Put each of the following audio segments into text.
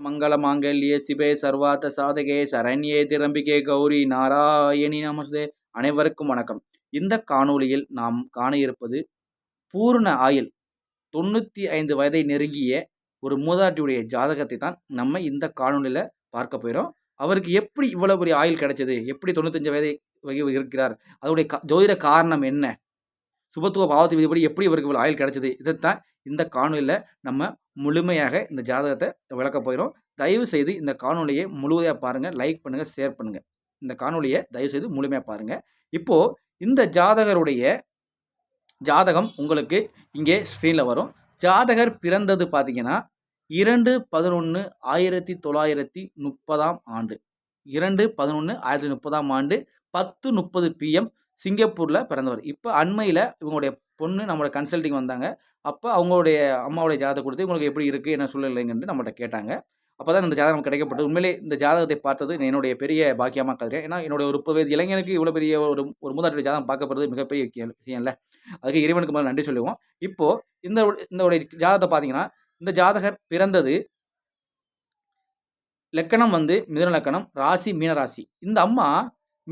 மங்கள மாங்கல்ய சிபே சர்வார்த்த சாதகே சரண்யே திரம்பிகே கௌரி நாராயணி நமஸ்தே. அனைவருக்கும் வணக்கம். இந்த காணொளியில் நாம் காண இருப்பது பூர்ண ஆயுள் தொண்ணூற்றி ஐந்து வயதை நெருங்கிய ஒரு மூதாட்டியுடைய ஜாதகத்தை தான் நம்ம இந்த காணொளியில் பார்க்க போயிடும் அவருக்கு எப்படி இவ்வளோ பெரிய ஆயுள் கிடைச்சது? எப்படி தொண்ணூத்தஞ்சு வயதை வகை இருக்கிறார்? அதோடைய ஜோதிட காரணம் என்ன? சுபத்துவ பாவத்தை விதிப்படி எப்படி இவருக்கு இவ்வளோ ஆயுள் கிடைச்சது? இதைத்தான் இந்த காணொலியில் நம்ம முழுமையாக இந்த ஜாதகத்தை விளக்க போயிடும் தயவு செய்து இந்த காணொலியை முழுவதையாக பாருங்கள் லைக் பண்ணுங்கள் ஷேர் பண்ணுங்கள் இந்த காணொலியை தயவு செய்து முழுமையாக பாருங்கள் இப்போது இந்த ஜாதகருடைய ஜாதகம் உங்களுக்கு இங்கே ஸ்க்ரீனில் வரும். ஜாதகர் பிறந்தது பார்த்தீங்கன்னா இரண்டு பதினொன்று ஆயிரத்தி தொள்ளாயிரத்தி முப்பதாம் ஆண்டு. இரண்டு பதினொன்று ஆயிரத்தி முப்பதாம் ஆண்டு பத்து முப்பது பிஎம் சிங்கப்பூரில் பிறந்தவர். இப்போ அண்மையில் இவங்களுடைய பொண்ணு நம்மளோட கன்சல்டிங் வந்தாங்க. அப்போ அவங்களுடைய அம்மாவுடைய ஜாதகம் கொடுத்து உங்களுக்கு எப்படி இருக்குது என்ன சூழ்நிலைங்கன்னு நம்மகிட்ட கேட்டாங்க. அப்போ தான் இந்த ஜாதகம் கிடைக்கப்பட்டது. உண்மையிலே இந்த ஜாதகத்தை பார்த்தது என்னுடைய பெரிய பாக்கியமாக கருதுறேன். ஏன்னா என்னுடைய ஒரு முப்பது இளைஞனுக்கு இவ்வளோ பெரிய ஒரு ஒரு மூதாட்டு ஜாதகம் பார்க்கப்படுறது மிகப்பெரிய விஷயம் இல்லை அதுக்கு இறைவனுக்கு மேலே நன்றி சொல்லுவோம். இப்போது இந்த இந்த ஜாதகத்தை பார்த்தீங்கன்னா இந்த ஜாதகர் பிறந்தது லக்கணம் வந்து மிதுன லக்கணம் ராசி மீனராசி இந்த அம்மா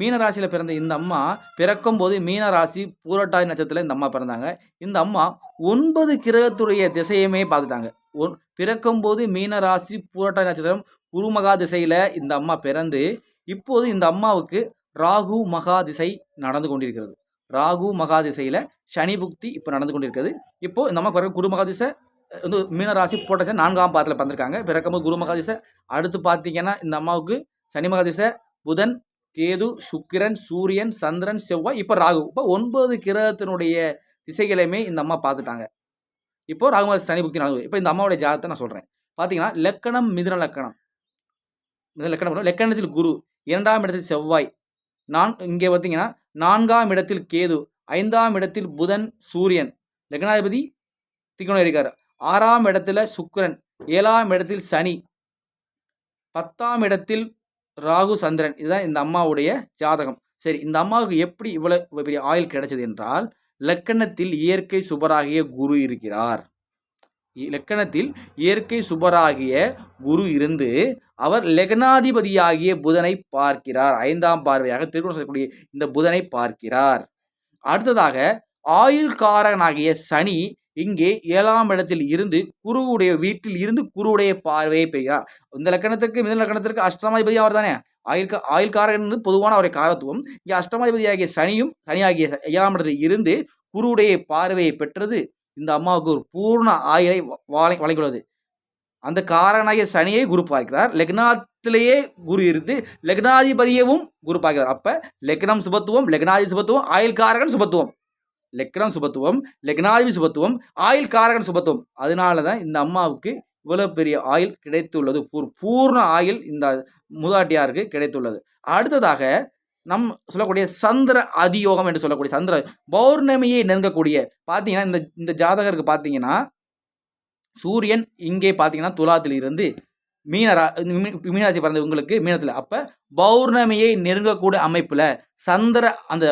மீனராசியில் பிறந்த இந்த அம்மா பிறக்கும் போது மீனராசி பூரட்டாதி நட்சத்திரத்தில் இந்த அம்மா பிறந்தாங்க. இந்த அம்மா ஒன்பது கிரகத்துடைய திசையுமே பார்த்துட்டாங்க. ஒன் பிறக்கும் போது மீனராசி பூரட்டாதி நட்சத்திரம் குருமகா திசையில் இந்த அம்மா பிறந்து இப்போது இந்த அம்மாவுக்கு ராகு மகா திசை நடந்து கொண்டிருக்கிறது. ராகு மகா திசையில் சனி புக்தி இப்போ நடந்து கொண்டிருக்கிறது. இப்போது இந்த அம்மா பிறகு குருமகா திசை வந்து மீனராசி போட்ட நான்காம் பாதத்தில் பிறந்திருக்காங்க. பிறக்கும்போது குரு மகாதிசை அடுத்து பார்த்தீங்கன்னா இந்த அம்மாவுக்கு சனி மகாதிசை புதன் கேது சுக்கிரன் சூரியன் சந்திரன் செவ்வாய் இப்போ ராகு. இப்போ ஒன்பது கிரகத்தினுடைய திசைகளையுமே இந்த அம்மா பார்த்துட்டாங்க. இப்போ ராகுமாதி சனி புக்தி நாலு இப்போ இந்த அம்மாவுடைய ஜாதத்தை நான் சொல்கிறேன் பார்த்தீங்கன்னா லக்கணம் மிதுன லக்கணம். மிதன லக்கணம் லக்கணத்தில் குரு இரண்டாம் இடத்தில் செவ்வாய். நான் இங்கே பார்த்தீங்கன்னா நான்காம் இடத்தில் கேது ஐந்தாம் இடத்தில் புதன் சூரியன். லக்னாதிபதி திக்கணும் இருக்கார். ஆறாம் இடத்துல சுக்கரன் ஏழாம் இடத்தில் சனி. பத்தாம் இடத்தில் ராகு சந்திரன். இதுதான் இந்த அம்மாவுடைய ஜாதகம். சரி இந்த அம்மாவுக்கு எப்படி இவ்வளவு பெரிய ஆயுள் கிடைச்சது என்றால் லக்கணத்தில் இயற்கை சுபராகிய குரு இருக்கிறார். லக்கணத்தில் இயற்கை சுபராகிய குரு இருந்து அவர் லக்னாதிபதியாகிய புதனை பார்க்கிறார். ஐந்தாம் பார்வையாக திருக்குறள் சொல்லக்கூடிய இந்த புதனை பார்க்கிறார். அடுத்ததாக ஆயுள்காரனாகிய சனி இங்கே ஏழாம் இடத்தில் இருந்து குருவுடைய வீட்டில் இருந்து குருவுடைய பார்வையை பெய்கிறார். இந்த லக்கணத்திற்கு மிதன லக்கணத்திற்கு அஷ்டமாதிபதி அவர் தானே? ஆயுள் ஆயுள்காரன் என்று பொதுவான அவருடைய காரத்துவம். இங்கே அஷ்டமாதிபதியாகிய சனியும் சனியாகிய ஏழாம் இடத்தில் இருந்து குருவுடைய பார்வையை பெற்றது. இந்த அம்மாவுக்கு ஒரு பூர்ண ஆயுளை வழங்கியுள்ளது. அந்த காரனாகிய சனியை குரு பார்க்கிறார். லக்னாத்திலேயே குரு இருந்து லக்னாதிபதியவும் குரு பார்க்கிறார். அப்ப லக்னம் சுபத்துவம் லக்னாதி சுபத்துவம் ஆயுள்காரகன் சுபத்துவம். லக்னம் சுபத்துவம் லக்னாதிபதி சுபத்துவம் ஆயில் காரகன் சுபத்துவம். அதனால தான் இந்த அம்மாவுக்கு இவ்வளோ பெரிய ஆயில் கிடைத்துள்ளது. பூர் பூர்ண ஆயில் இந்த மூதாட்டியாருக்கு கிடைத்துள்ளது. அடுத்ததாக நம் சொல்லக்கூடிய சந்திர அதியோகம் என்று சொல்லக்கூடிய சந்திர பௌர்ணமியை நெருங்கக்கூடிய பார்த்தீங்கன்னா இந்த இந்த ஜாதகருக்கு பார்த்தீங்கன்னா சூரியன் இங்கே பார்த்தீங்கன்னா துலாத்தில் இருந்து மீனரா மீனாட்சி பிறந்த உங்களுக்கு மீனத்தில். அப்போ பௌர்ணமியை நெருங்கக்கூடிய அமைப்பில் சந்திர அந்த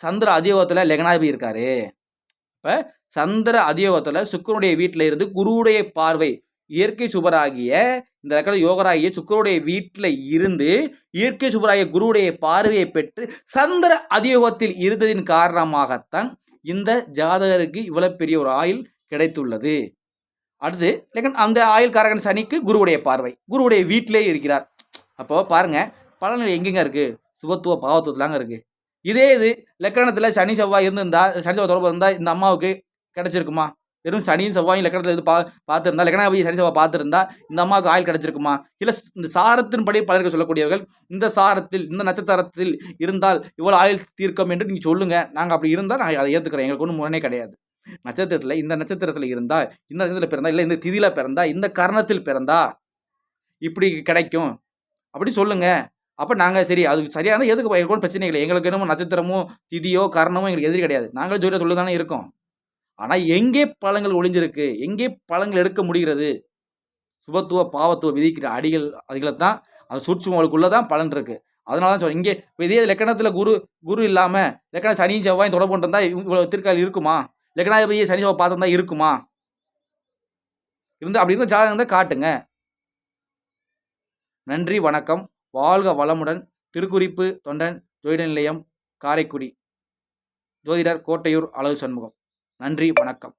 சந்திர அதியோகத்தில் லெகனாதிபதி இருக்காரு. இப்போ சந்திர அதியோகத்தில் சுக்கரனுடைய வீட்டில் இருந்து குருவுடைய பார்வை இயற்கை சுபராகிய இந்த லக்கண யோகராகிய சுக்கரனுடைய வீட்டில் இருந்து இயற்கை சுபராகிய குருவுடைய பார்வையை பெற்று சந்திர அதியோகத்தில் இருந்ததின் காரணமாகத்தான் இந்த ஜாதகருக்கு இவ்வளவு பெரிய ஒரு ஆயுள் கிடைத்துள்ளது. அடுத்து லெக்கன் அந்த ஆயுள் காரகன் சனிக்கு குருவுடைய பார்வை. குருவுடைய வீட்டிலே இருக்கிறார். அப்போ பாருங்கள் பலநிலை எங்கெங்க இருக்குது சுபத்துவ பாவத்துவத்துலாங்க இருக்குது இதே இது லக்கணத்தில் சனி செவ்வாய் இருந்திருந்தா சனி செவ்வாய் தொடர்பு இருந்தால் இந்த அம்மாவுக்கு கிடச்சிருக்குமா? வெறும் சனியும் செவ்வாயும் லக்கணத்தில் இருந்து பா பார்த்துருந்தா லக்கணாபதி சனி செவ்வாய் பார்த்துருந்தா இந்த அம்மாவுக்கு ஆயில் கிடச்சிருக்குமா? இல்லை இந்த சாரத்தின்படி பலருக்கு சொல்லக்கூடியவர்கள் இந்த சாரத்தில் இந்த நட்சத்திரத்தில் இருந்தால் இவ்வளோ ஆயில் தீர்க்கம் என்று நீங்கள் சொல்லுங்கள் நாங்கள் அப்படி இருந்தால் நாங்கள் அதை ஏற்றுக்கிறோம் எங்களுக்கு ஒன்றும் முரணே கிடையாது. நட்சத்திரத்தில் இந்த நட்சத்திரத்தில் இருந்தால் இந்த நட்சத்திரத்தில் பிறந்தா இல்லை இந்த திதியில் பிறந்தா இந்த கரணத்தில் பிறந்தா இப்படி கிடைக்கும். அப்படி சொல்லுங்கள் அப்போ நாங்கள் சரி அதுக்கு சரியான எதுக்கு எங்களுக்கு பிரச்சனை இல்லை. எங்களுக்கு என்னமோ நட்சத்திரமோ திதியோ காரணமோ எங்களுக்கு எதிரி கிடையாது. நாங்களும் ஜோதிட சொல்லி தானே இருக்கோம். ஆனால் எங்கே பழங்கள் ஒளிஞ்சிருக்கு எங்கே பழங்கள் எடுக்க முடிகிறது? சுபத்துவ பாவத்துவ விதிக்கிற அடிகள் அதுகளை தான் அது சூட்சுமங்களுக்குள்ளே தான் பலன் இருக்குது அதனால தான் சொல்ல இங்கே இதே லக்கணத்தில் குரு குரு இல்லாமல் லக்கணம் சனியும் செவ்வாயும் தொடர்பு இருந்தால் இவ்வளோ திருக்கால் இருக்குமா? லக்கணாதிபதியை சனி செவ்வாய் பார்த்துருந்தா இருக்குமா? இருந்தால் அப்படி இருந்தால் ஜாதகம் தான் காட்டுங்க. நன்றி வணக்கம். வாழ்க வளமுடன் திருக்குறிப்பு தொண்டன் ஜோதிட நிலையம் காரைக்குடி. ஜோதிடர் கோட்டையூர் அழகு சண்முகம். நன்றி வணக்கம்.